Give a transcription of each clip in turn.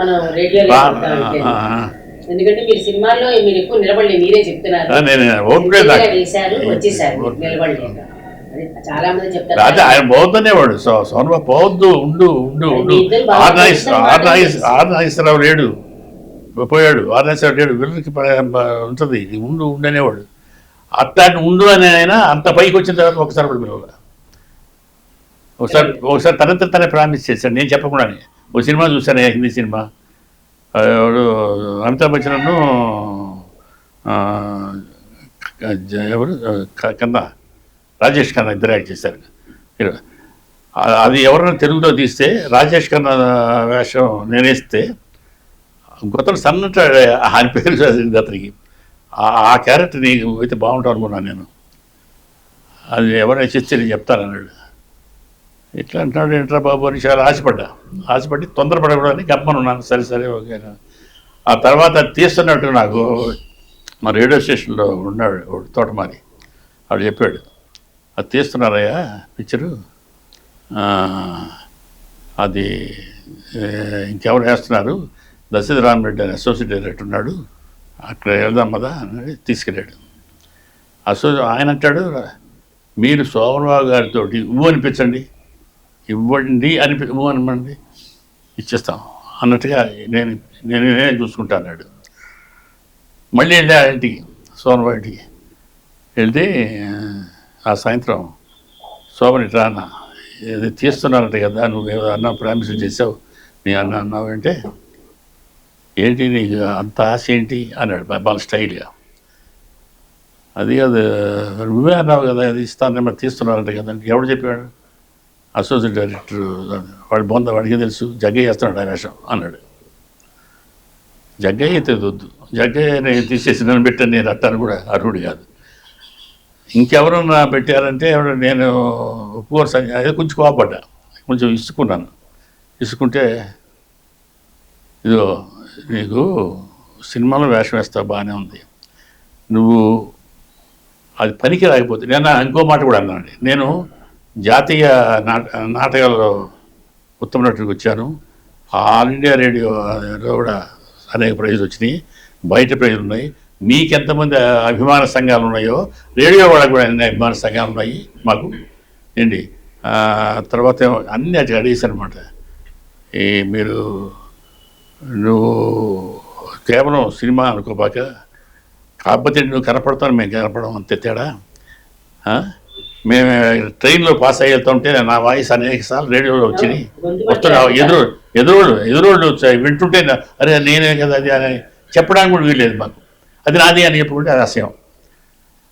మనం రేడియోలో. ఎందుకంటే మీరు సినిమాల్లో మీరు ఎక్కువ నిలబడలేదు మీరే చెప్తున్నారు. వేశారు వచ్చేసారు చాలా మంది చెప్తారు. అదే ఆయన పోవద్దు ఉండు ఉండు ఉండు. మీ ఇద్దరు బాగా ఆర్ నాగేశ్ కలిసి ఆర్ నాగేశ్ మాట్లాడారు. ఆర్ నాగేశ్వరరావు లేడు. పోయాడు. ఆర్ నాగేశ్వరరావు లేడు. వీళ్ళకి ఉంటుంది. ఇది ఉండు ఉండు అనేవాడు. అట్లాంటి ఉండు అని ఆయన అంత పైకి వచ్చిన తర్వాత ఒకసారి కూడా ఒకసారి ఒకసారి తనంత తనే ప్రామిస్ చేశాడు. నేను చెప్పకుండానే. ఓ సినిమా చూశాను హిందీ సినిమా. ఎవడు అమితాబ్ బచ్చన్ను ఎవరు క- కన్నా రాజేష్ ఖన్నా ఇద్దరు యాక్ట్ చేశారు. అది ఎవరైనా తెలుగులో తీస్తే రాజేష్ ఖన్నా వేషం నేనేస్తే గొప్ప సన్నట ఆయన పేరు చదివింది అతనికి. ఆ- ఆ క్యారెక్టర్ నీకు అయితే బాగుంటావు అనుకున్నాను నేను. అది ఎవరైనా చేస్తే నేను చెప్తాను అన్నాడు. ఇట్లా అంటున్నాడు ఏంట్రా బాబు అని చాలా ఆశపడ్డా. ఆశపడి తొందరపడకూడదని గమ్మనున్నాను సరే సరే ఓకే ఆ తర్వాత అది తీస్తున్నట్టు నాకు మా రేడియో స్టేషన్లో ఉన్నాడు తోటమారి ఆడు చెప్పాడు అది తీస్తున్నారయ్యా పిక్చరు. అది ఇంకెవరు వేస్తున్నారు? దశరథ రామరెడ్డి అని అసోసియేట్ డైరెక్టర్ ఉన్నాడు. అక్కడ వెళ్దాం కదా అని తీసుకెళ్ళాడు. అసో ఆయన అంటాడు మీరు శోభనబాబు గారితో ఊ అనిపించండి. ఇవ్వండి అనిపి ఇవ్వమనమండి ఇచ్చేస్తాం. అన్నట్టుగా నేను నేను నేనే చూసుకుంటా అన్నాడు. మళ్ళీ వెళ్ళా ఇంటికి సోనబాబు ఇంటికి. వెళ్తే ఆ సాయంత్రం శోభని ఇట్లా అన్న ఇది తీస్తున్నారంట కదా నువ్వు అన్న ప్రామిస్ చేసావు. నీ అన్న అన్నావు అంటే ఏంటి నీకు అంత ఆశ ఏంటి? అన్నాడు బాగా స్టైల్గా అది కాదు నువ్వే అన్నావు కదా అది ఇస్తాను మరి తీస్తున్నారంట కదా ఎవడు చెప్పాడు అసోసియేట్ డైరెక్టర్ వాడు బొంద వాడికి తెలుసు. జగ్గయ్య చేస్తున్నాడు ఆ వేషం అన్నాడు. జగ్గయ్య అయితే వద్దు. జగ్గయ్య నేను తీసేసి నన్ను పెట్టాను నేను అట్టాను కూడా అర్హుడు కాదు. ఇంకెవరన్నా పెట్టారంటే నేను కోర్స్ అదే కొంచెం కోపడ్డా. కొంచెం ఇసుకున్నాను ఇసుకుంటే ఇదో నీకు సినిమాలో వేషం వేస్తావు బాగానే ఉంది. నువ్వు అది పనికి రాకపోతే నేను ఇంకో మాట కూడా అన్నాను నేను జాతీయ నాట నాటకాల్లో ఉత్తమ నటుడికి వచ్చాను ఆల్ ఇండియా రేడియో కూడా అనేక ప్రైజులు వచ్చినాయి. బయట ప్రైజులు ఉన్నాయి. మీకెంతమంది అభిమాన సంఘాలు ఉన్నాయో రేడియో వాళ్ళకి కూడా అన్ని అభిమాన సంఘాలు ఉన్నాయి మాకు. ఏంటి? తర్వాత అన్ని అటు అడిగేశాను అనమాట ఈ మీరు నువ్వు కేవలం సినిమా అనుకోబాక కాకపోతే నువ్వు కనపడతాను మేము కనపడడం అంతే తేడా. మేము ట్రైన్లో పాస్ అయ్యి వెళ్తుంటే నా వాయిస్ అనేక సార్లు రేడియోలో వచ్చినాయి గొంతు వస్తున్నా ఎదురు ఎదురోళ్ళు ఎదురోళ్ళు వచ్చాయి వింటుంటే అరే నేనే కదా అది అని చెప్పడానికి కూడా వీల్లేదు మాకు. అది నాది అని చెప్పుకుంటే అది అసహ్యం.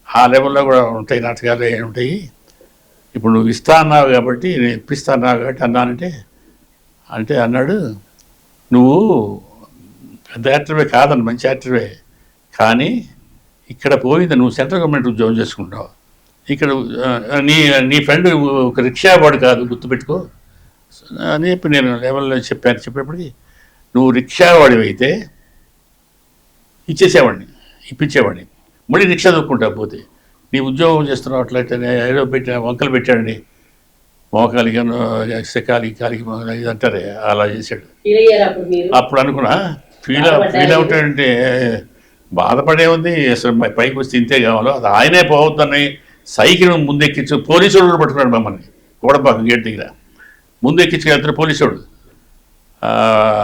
ఆ లెవెల్లో కూడా ఉంటాయి నాటకాలు ఉంటాయి. ఇప్పుడు నువ్వు ఇస్తా అన్నావు కాబట్టి నేను ఇప్పిస్తా అన్నావు కాబట్టి అన్నానంటే అంటే అన్నాడు నువ్వు పెద్ద యాక్టర్వే కాదని మంచి యాక్టర్వే కానీ ఇక్కడ పోయింది నువ్వు సెంట్రల్ గవర్నమెంట్ ఉద్యోగం చేసుకుంటావు ఇక్కడ నీ నీ ఫ్రెండ్ ఒక రిక్షా వాడు కాదు గుర్తుపెట్టుకో. అని చెప్పి నేను లెవెల్లో చెప్పాను చెప్పేప్పటికి నువ్వు రిక్షా వాడివి అయితే ఇచ్చేసేవాడిని ఇప్పించేవాడిని. మళ్ళీ రిక్షా దొక్కుంటా పోతే. నీ ఉద్యోగం చేస్తున్నావు అట్లయితే ఏదో పెట్టిన వంకలు పెట్టాడండి మోకాలికి సెకాలి కాలికి ఇది అంటారే అలా చేశాడు. అప్పుడు అనుకున్నా ఫీల్. ఫీల్ అవుతాడంటే బాధపడే ఉంది అసలు పైకి వస్తే ఇంతే కావాలో అది ఆయనే పోవద్దని సైకిల్ ముందెక్కించు పోలీసు వాళ్ళు పట్టుకున్నాడు మమ్మల్ని. కోడపాక గేట్ దగ్గర. ముందు ఎక్కించుకెళ్తారు పోలీసుడు.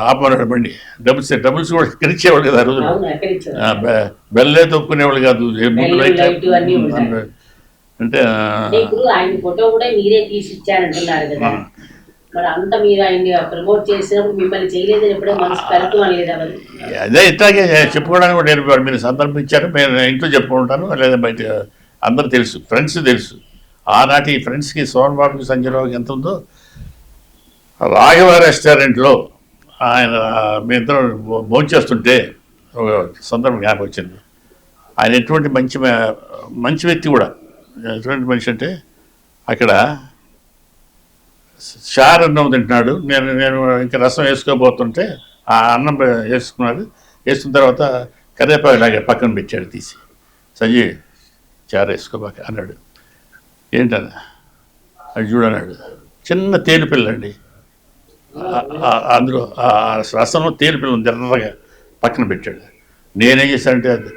ఆపమన్నాడు బండి. డబుల్స్ డబుల్స్ కూడా ఎక్కించేవాళ్ళు కదా ఆ రోజు బెల్లే తొక్కునేవాళ్ళు కాదు. ముందు లైట్. అంటే ఆ, అంటే ఇప్పుడు ఆయన ఫోటో కూడా మీరే తీసి ఇచ్చారంటున్నారు కదా. ఆ. మరి అంత మీరు ఆయన్ని ప్రమోట్ చేసినప్పుడు మిమ్మల్ని చేయలేదని ఎప్పుడో మనసు కలుపు అనలేదా మరి? అదే ఇట్లాగే చెప్పుకోవడానికి కూడా నేర్పాడు మీరు సందర్భించారు నేను ఇంట్లో చెప్పుకుంటాను లేదా బయట అందరూ తెలుసు ఫ్రెండ్స్ తెలుసు. ఆనాటి ఫ్రెండ్స్కి సోమన్ బాబుకి సంజయరావుకి ఎంత ఉందో రాఘవ రెస్టారెంట్లో ఆయన మీ ఇద్దరం భోంచేస్తుంటే ఒక సందర్భం జ్ఞాపకం వచ్చింది. ఆయన ఎటువంటి మంచి మంచి వ్యక్తి కూడా. ఎటువంటి మనిషి అంటే అక్కడ చారు అన్నం తింటున్నాడు. నేను నేను ఇంకా రసం వేసుకోబోతుంటే ఆ అన్నం వేసుకున్నాడు. వేసుకున్న తర్వాత కరివేపాకు లాగా పక్కన పెట్టాడు తీసి. సంజయ్ చారు వేసుకోబాక అన్నాడు. ఏంటన్నా అది చూడన్నాడు చిన్న తేనె పిల్లండి అందులో ఆ రసంలో తేనె పిల్ల ఎర్రగా పక్కన పెట్టాడు. నేనేం చేశానంటే అది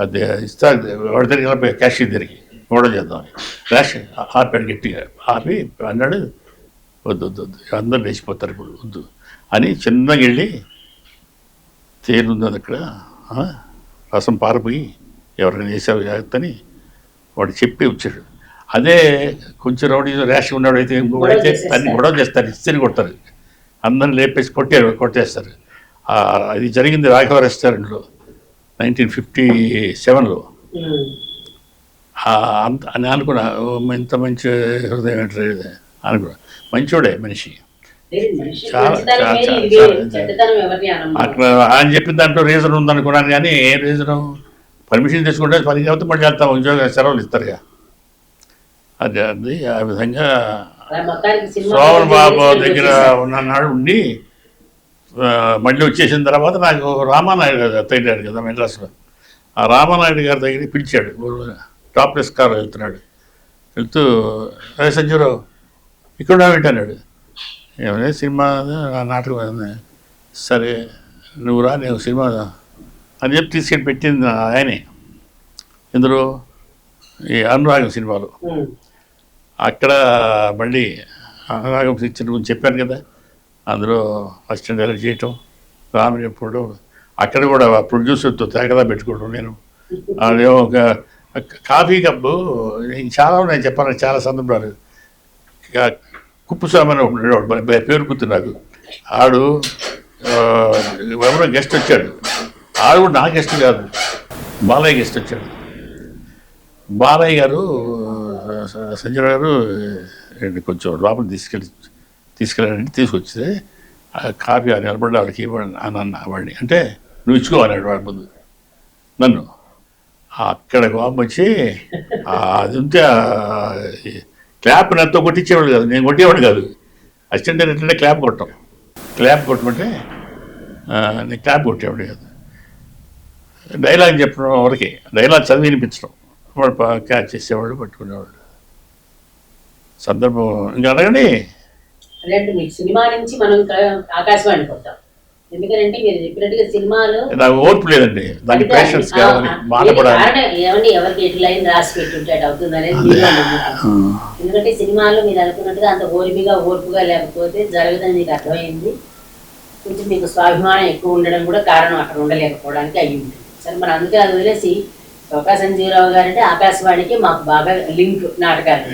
అది ఇస్తా వాడి దగ్గరికి వెళ్ళిపోయి క్యాషియర్ దగ్గరికి చేద్దాం చేద్దామని క్యాష్ ఆపాడు గట్టిగా ఆపి అన్నాడు వద్దు వద్దు వద్దు అందరూ లేచిపోతారు ఇప్పుడు వద్దు అని చిన్నగా వెళ్ళి తేనె ఉంది అక్కడ రసం పారిపోయి ఎవరైనా వేసావు జాగ్రత్త అని వాడు చెప్పి వచ్చాడు. అదే కొంచెం రౌడీ ర్యాష్ ఉన్నాడు అయితే ఇంకొకడైతే అన్ని గొడవ చేస్తారు ఇస్త్రీ కొడతారు. అందరిని లేపేసి కొట్టారు కొట్టేస్తారు. అది జరిగింది రాఘవ రెస్టారెంట్లో నైన్టీన్ ఫిఫ్టీ సెవెన్లో. అంత అని అనుకున్నా ఇంత మంచి హృదయం ఏంటి అనుకున్నా. మంచోడే మనిషి. చాలా, చాలా, ఆయన చెప్పిన దాంట్లో రీజన్ ఉందనుకున్నాను కానీ ఏ రీజను? పర్మిషన్ తీసుకుంటే పని కాబట్టి మళ్ళీ వెళ్తాం ఉద్యోగ సెలవులు ఇస్తారుగా అది అది ఆ విధంగా శోభన్ బాబు దగ్గర వచ్చేసారు. ఉన్న నాడు ఉండి మళ్ళీ వచ్చేసిన తర్వాత నాకు రామానాయుడు గారు అత్తయ్యాడు కదా మెడ్రాస్లో ఆ రామానాయుడు గారి దగ్గరికి పిలిచాడు టాప్లెస్ కార్ వెళ్తున్నాడు వెళ్తూ అదే సంజీవరావు ఇక్కడ అన్నాడు ఏమైనా సినిమా నాటకం. సరే నువ్వు రా నేను సినిమా అని చెప్పి తీసుకెళ్ళి పెట్టింది ఆయనే. ఇందులో ఈ అనురాగం సినిమాలో. అక్కడ మళ్ళీ అనురాగం పిక్చర్ గురించి చెప్పాను కదా. అందులో అసిస్టెంట్ డైరెక్ట్ చేయటం రామని చెప్పడం అక్కడ కూడా ప్రొడ్యూసర్తో తెగదా పెట్టుకోవడం నేను. అదే ఒక కాఫీ కప్పు నేను చాలా ఉన్నాయి చెప్పాను చాలా సందర్భాలు. కుప్పుస్వామి అని ఉండేవాడు, పేరు గుర్తు నాకు. ఆడు ఎవరో గెస్ట్ వచ్చాడు. ఆడు కూడా నాకు ఇష్టం కాదు. బాలయ్య గెస్ట్ వచ్చాడు. బాలయ్య గారు సంజయ్ గారు కొంచెం లోపల తీసుకెళ్ళి తీసుకెళ్ళాడంటే తీసుకొచ్చితే కాపీ కాఫీ అని నిలబడి వాడికి ఇవ్వండి అని అన్న వాడిని. అంటే నువ్వు ఇచ్చుకోవాలి వాడి ముందు. నన్ను. అక్కడ కోపం వచ్చి అది ఉంటే క్లాప్ నాతో కొట్టించేవాడు కాదు. నేను కొట్టేవాడు కాదు. అసిస్టెంట్ ఏంటంటే క్లాప్ కొట్టం. క్లాప్ కొట్టమంటే నేను క్లాప్ కొట్టేవాడు కాదు. డైలాగ్ చెప్పడం వరకే డైలాగ్ చదివి వినిపించడం. వాడు క్యాచ్ చేసేవాడు పట్టుకునేవాడు. సందర్భం ఇంకా అడగండి. సినిమా నుంచి మనం ఆకాశవాణి కొట్టాం ఎందుకంటే మీరు చెప్పినట్టుగా సినిమాలు నాకు ఓర్పు లేదండి. దానికి పేషెన్స్ కావాలి ఏమండి ఎవరికి ఎటు లైన్ రాసి పెట్టుంటే అటు అవుతుంది అనేది. ఎందుకంటే సినిమాల్లో మీరు అనుకున్నట్టుగా అంత ఓర్మిగా ఓర్పుగా లేకపోతే జరగదని మీకు అర్థమైంది. కొంచెం మీకు స్వాభిమానం ఎక్కువ ఉండడం కూడా కారణం అక్కడ ఉండలేకపోవడానికి అయ్యి ఉంటుంది. సరే మరి అందుకే అది వదిలేసి చౌకా సంజీవరావు గారు అంటే ఆకాశవాణికి మాకు బాగా లింక్ నాటకాలు.